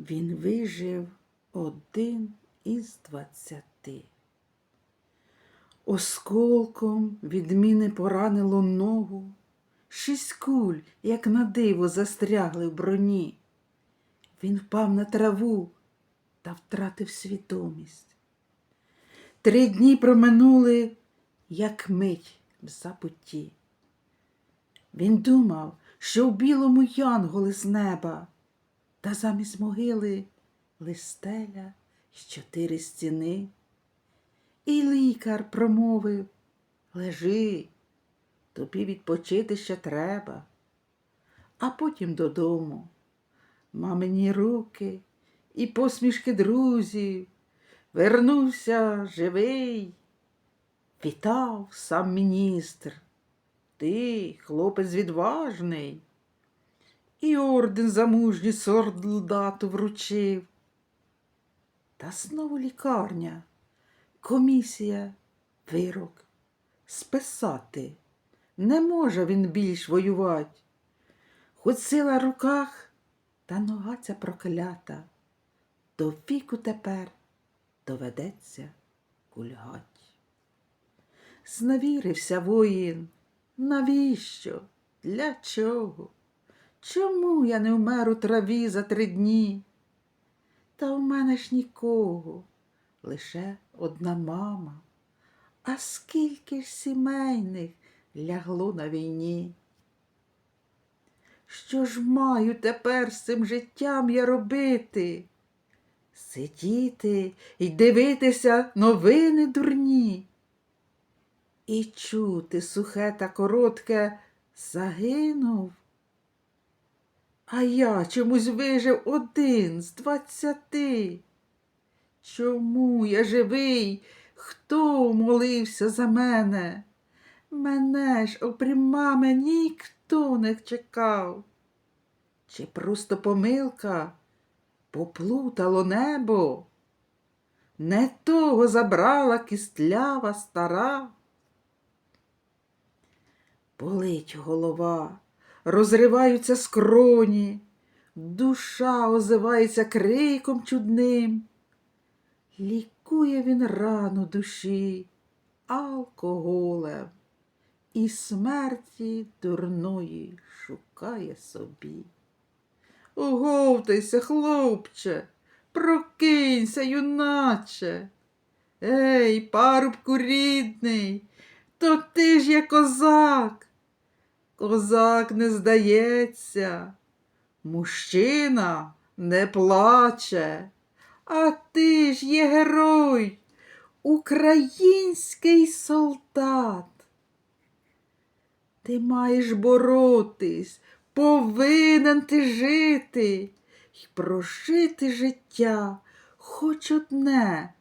Він вижив один із двадцяти. Осколком від міни поранило ногу. Шість куль, як на диво, застрягли в броні. Він впав на траву та втратив свідомість. Три дні проминули, як мить в забутті. Він думав, що в білому янголи з неба, та замість могили листеля й чотири стіни. І лікар промовив Лежи, тобі відпочити ще треба, а потім додому. Мамині руки і посмішки друзів. Вернувся живий. Вітав сам міністр. Ти, хлопець відважний. І орден за мужність солдату вручив. Та знову лікарня, комісія, вирок. Списати не може він більш воювати. Хоч сила в руках, та нога ця проклята. До віку тепер доведеться кульгать. Знавірився воїн. Навіщо? Для чого? Чому я не вмер у траві за три дні? Та в мене ж нікого, лише одна мама. А скільки ж сімейних лягло на війні? Що ж маю тепер з цим життям я робити? Сидіти і дивитися новини дурні. І чути сухе та коротке загинув. А я чомусь вижив один з двадцяти. Чому я живий? Хто молився за мене? Мене ж, окрім мами, ніхто не чекав. Чи просто помилка поплутало небо? Не того забрала кістлява стара. Болить голова, розриваються скроні, душа озивається криком чудним. Лікує він рану душі алкоголем і смерті дурної шукає собі. Оговтайся, хлопче, прокинься, юначе. Ей, парубку рідний, то ти ж є козак. Козак не здається, мужчина не плаче, а ти ж є герой, український солдат. Ти маєш боротись, повинен ти жити й прожити життя хоч одне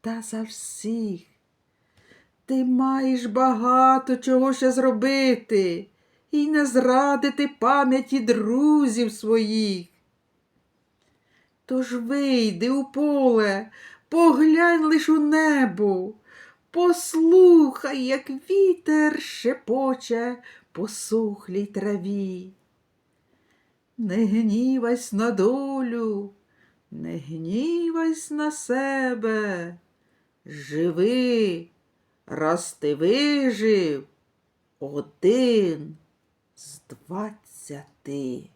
та за всіх. Ти маєш багато чого ще зробити і не зрадити пам'яті друзів своїх. Тож вийди у поле, поглянь лиш у небо, послухай, як вітер шепоче по сухлій траві. Не гнівайсь на долю, не гнівайсь на себе, живи, раз ти вижив один з двадцяти.